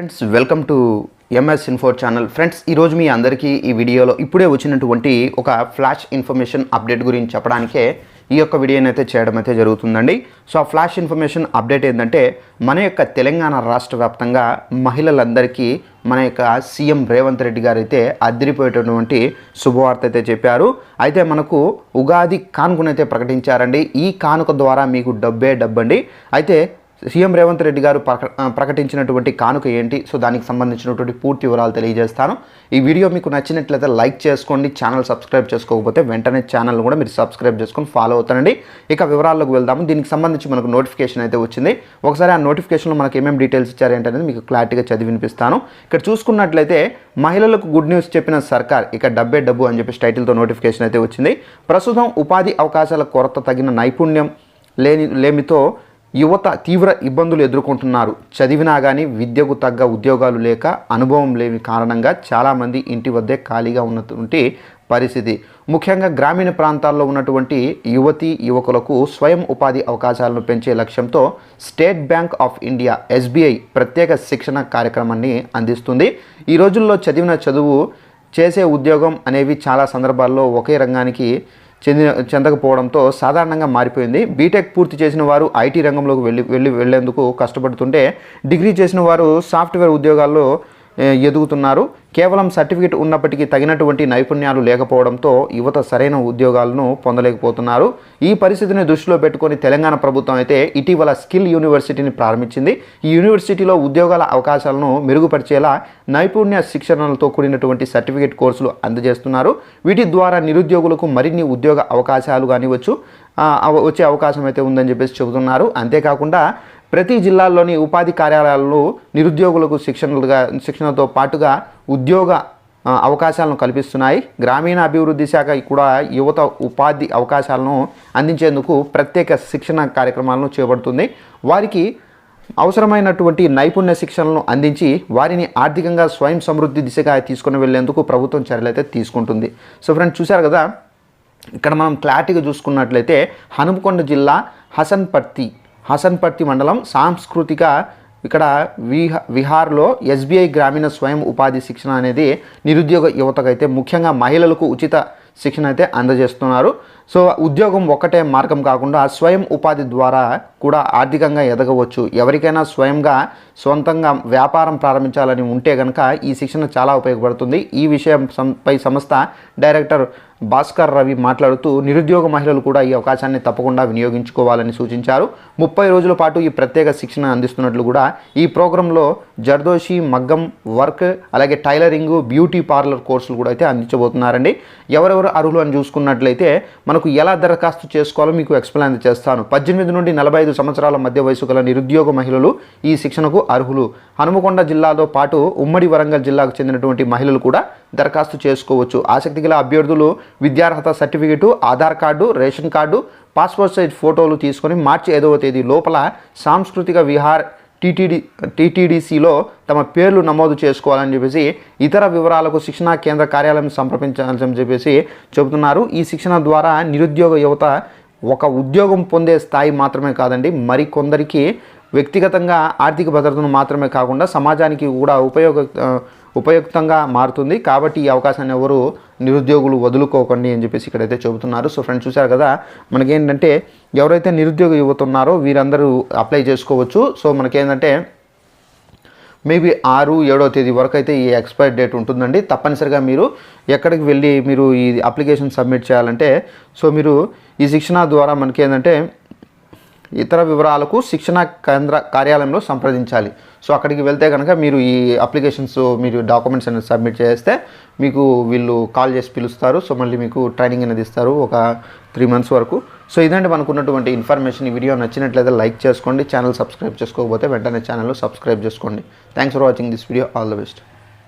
Friends welcome to MS info channel friends ఈరోజు మీ అందరికీ ఈ వీడియోలో ఇప్పుడే వచ్చినటువంటి ఒక ఫ్లాష్ ఇన్ఫర్మేషన్ అప్డేట్ గురించి చెప్పడానికే ఈ యొక్క వీడియోని అయితే చేయడం అయితే జరుగుతుందండి. సో ఆ ఫ్లాష్ ఇన్ఫర్మేషన్ అప్డేట్ ఏంటంటే మన యొక్క తెలంగాణ రాష్ట్ర వ్యాప్తంగా మహిళలందరికీ మన యొక్క సీఎం రేవంత్ రెడ్డి గారు అయితే అదిరిపోయేటటువంటి శుభవార్త అయితే చెప్పారు. అయితే మనకు ఉగాది కానుకనైతే ప్రకటించారండి. ఈ కానుక ద్వారా మీకు డబ్బే డబ్బండి. అయితే సీఎం రేవంత్ రెడ్డి గారు ప్రకటించినటువంటి కానుక ఏంటి? సో దానికి సంబంధించినటువంటి పూర్తి వివరాలు తెలియజేస్తాను. ఈ వీడియో మీకు నచ్చినట్లయితే లైక్ చేసుకోండి ఛానల్ సబ్స్క్రైబ్ చేసుకోకపోతే వెంటనే ఛానల్ కూడా మీరు సబ్స్క్రైబ్ చేసుకొని ఫాలో అవుతానండి. ఇక వివరాల్లోకి వెళ్దాము. దీనికి సంబంధించి మనకు నోటిఫికేషన్ అయితే వచ్చింది. ఒకసారి ఆ నోటిఫికేషన్లో మనకి ఏమేమి డీటెయిల్స్ ఇచ్చారంటే మీకు క్లారిటీగా చదివి వినిపిస్తాను. ఇక్కడ చూసుకున్నట్లయితే మహిళలకు గుడ్ న్యూస్ చెప్పిన సర్కార్ ఇక డబ్బే డబ్బు అని చెప్పి టైటిల్తో నోటిఫికేషన్ అయితే వచ్చింది. ప్రస్తుతం ఉపాధి అవకాశాల కొరత తగిన నైపుణ్యం లేని లేమితో యువత తీవ్ర ఇబ్బందులు ఎదుర్కొంటున్నారు. చదివినా కానీ విద్యకు తగ్గ ఉద్యోగాలు లేక అనుభవం లేని కారణంగా చాలామంది ఇంటి వద్దే ఖాళీగా ఉన్నటువంటి పరిస్థితి. ముఖ్యంగా గ్రామీణ ప్రాంతాల్లో ఉన్నటువంటి యువతి యువకులకు స్వయం ఉపాధి అవకాశాలను పెంచే లక్ష్యంతో State Bank of India SBI ప్రత్యేక శిక్షణ కార్యక్రమాన్ని అందిస్తుంది. ఈ రోజుల్లో చదివిన చదువు చేసే ఉద్యోగం అనేవి చాలా సందర్భాల్లో ఒకే రంగానికి చెందిన చెందకపోవడంతో సాధారణంగా మారిపోయింది. బీటెక్ పూర్తి చేసిన వారు ఐటీ రంగంలోకి వెళ్ళి వెళ్ళి వెళ్ళేందుకు కష్టపడుతుంటే డిగ్రీ చేసిన వారు సాఫ్ట్వేర్ ఉద్యోగాల్లో ఎదుగుతున్నారు. కేవలం సర్టిఫికేట్ ఉన్నప్పటికీ తగినటువంటి నైపుణ్యాలు లేకపోవడంతో యువత సరైన ఉద్యోగాలను పొందలేకపోతున్నారు. ఈ పరిస్థితిని దృష్టిలో పెట్టుకొని తెలంగాణ ప్రభుత్వం అయితే ఇటీవల స్కిల్ యూనివర్సిటీని ప్రారంభించింది. ఈ యూనివర్సిటీలో ఉద్యోగాల అవకాశాలను మెరుగుపరిచేలా నైపుణ్య శిక్షణలతో కూడినటువంటి సర్టిఫికేట్ కోర్సులు అందజేస్తున్నారు. వీటి ద్వారా నిరుద్యోగులకు మరిన్ని ఉద్యోగ అవకాశాలు కానివచ్చు వచ్చే అవకాశం అయితే ఉందని చెప్పేసి చెబుతున్నారు. అంతేకాకుండా ప్రతి జిల్లాల్లోని ఉపాధి కార్యాలయాల్లో నిరుద్యోగులకు శిక్షణలుగా శిక్షణతో పాటుగా ఉద్యోగ అవకాశాలను కల్పిస్తున్నాయి. గ్రామీణ అభివృద్ధి శాఖ కూడా యువత ఉపాధి అవకాశాలను అందించేందుకు ప్రత్యేక శిక్షణ కార్యక్రమాలను చేపడుతుంది. వారికి అవసరమైనటువంటి నైపుణ్య శిక్షణలను అందించి వారిని ఆర్థికంగా స్వయం సమృద్ధి దిశగా తీసుకుని వెళ్ళేందుకు ప్రభుత్వం చర్యలు అయితే తీసుకుంటుంది. సో ఫ్రెండ్స్ చూశారు కదా? ఇక్కడ మనం క్లారిటీగా చూసుకున్నట్లయితే హనుమకొండ జిల్లా హసన్పర్తి హసన్పర్తి మండలం సాంస్కృతిక ఇక్కడ విహ విహార్లో ఎస్బీఐ గ్రామీణ స్వయం ఉపాధి శిక్షణ అనేది నిరుద్యోగ యువతకైతే ముఖ్యంగా మహిళలకు ఉచిత శిక్షణ అయితే అందజేస్తున్నారు. సో ఉద్యోగం ఒక్కటే మార్గం కాకుండా స్వయం ఉపాధి ద్వారా కూడా ఆర్థికంగా ఎదగవచ్చు. ఎవరికైనా స్వయంగా సొంతంగా వ్యాపారం ప్రారంభించాలని ఉంటే కనుక ఈ శిక్షణ చాలా ఉపయోగపడుతుంది. ఈ విషయం పై సంస్థ డైరెక్టర్ భాస్కర్ రవి మాట్లాడుతూ నిరుద్యోగ మహిళలు కూడా ఈ అవకాశాన్ని తప్పకుండా వినియోగించుకోవాలని సూచించారు. ముప్పై రోజుల పాటు ఈ ప్రత్యేక శిక్షణ అందిస్తున్నట్లు కూడా ఈ ప్రోగ్రాంలో జర్దోషి మగ్గం వర్క్ అలాగే టైలరింగ్ బ్యూటీ పార్లర్ కోర్సులు కూడా అయితే అందించబోతున్నారండి. ఎవరెవరు అర్హులు అని చూసుకున్నట్లయితే మనకు ఎలా దరఖాస్తు చేసుకోవాలో మీకు ఎక్స్ప్లెయిన్ చేస్తాను. పద్దెనిమిది నుండి నలభై ఐదు సంవత్సరాల మధ్య వయసు గల నిరుద్యోగ మహిళలు ఈ శిక్షణకు అర్హులు. హనుమకొండ జిల్లాతో పాటు ఉమ్మడి వరంగల్ జిల్లాకు చెందినటువంటి మహిళలు కూడా దరఖాస్తు చేసుకోవచ్చు. ఆసక్తి గల అభ్యర్థులు విద్యార్హత certificate Aadhaar card ration card passport size ఫోటోలు తీసుకొని మార్చి ఐదవ తేదీ లోపల సాంస్కృతిక విహార్ టీటీడీ టీటీడీసీలో తమ పేర్లు నమోదు చేసుకోవాలని చెప్పేసి ఇతర వివరాలకు శిక్షణా కేంద్ర కార్యాలయం సంప్రదించాలని చెప్పేసి చెబుతున్నారు. ఈ శిక్షణ ద్వారా నిరుద్యోగ యువత ఒక ఉద్యోగం పొందే స్థాయి మాత్రమే కాదండి మరి కొందరికి వ్యక్తిగతంగా ఆర్థిక భద్రతను మాత్రమే కాకుండా సమాజానికి కూడా ఉపయోగ ఉపయుక్తంగా మారుతుంది. కాబట్టి ఈ అవకాశాన్ని ఎవరు నిరుద్యోగులు వదులుకోకండి అని చెప్పేసి ఇక్కడైతే చెబుతున్నారు. సో ఫ్రెండ్స్ చూశారు కదా మనకేంటంటే ఎవరైతే నిరుద్యోగ యువత ఉన్నారో వీరందరూ అప్లై చేసుకోవచ్చు. సో మనకేంటంటే మేబీ ఆరు ఏడో తేదీ వరకు అయితే ఈ ఎక్స్పైర్ డేట్ ఉంటుందండి. తప్పనిసరిగా మీరు ఎక్కడికి వెళ్ళి మీరు ఈ అప్లికేషన్ సబ్మిట్ చేయాలంటే సో మీరు ఈ శిక్షణ ద్వారా మనకి ఏంటంటే ఇతర వివరాలకు శిక్షణ కేంద్ర కార్యాలయంలో సంప్రదించాలి. సో అక్కడికి వెళ్తే కనుక మీరు ఈ అప్లికేషన్స్ మీరు డాక్యుమెంట్స్ అనేది సబ్మిట్ చేస్తే మీకు వీళ్ళు కాల్ చేసి పిలుస్తారు. సో మళ్ళీ మీకు ట్రైనింగ్ అనేది ఇస్తారు ఒక త్రీ మంత్స్ వరకు. సో ఇదంటే మనకున్నటువంటి ఇన్ఫర్మేషన్. ఈ వీడియో నచ్చినట్లయితే లైక్ చేసుకోండి ఛానల్ సబ్స్క్రైబ్ చేసుకోకపోతే వెంటనే ఛానల్ సబ్స్క్రైబ్ చేసుకోండి. Thanks for watching this video. All the best.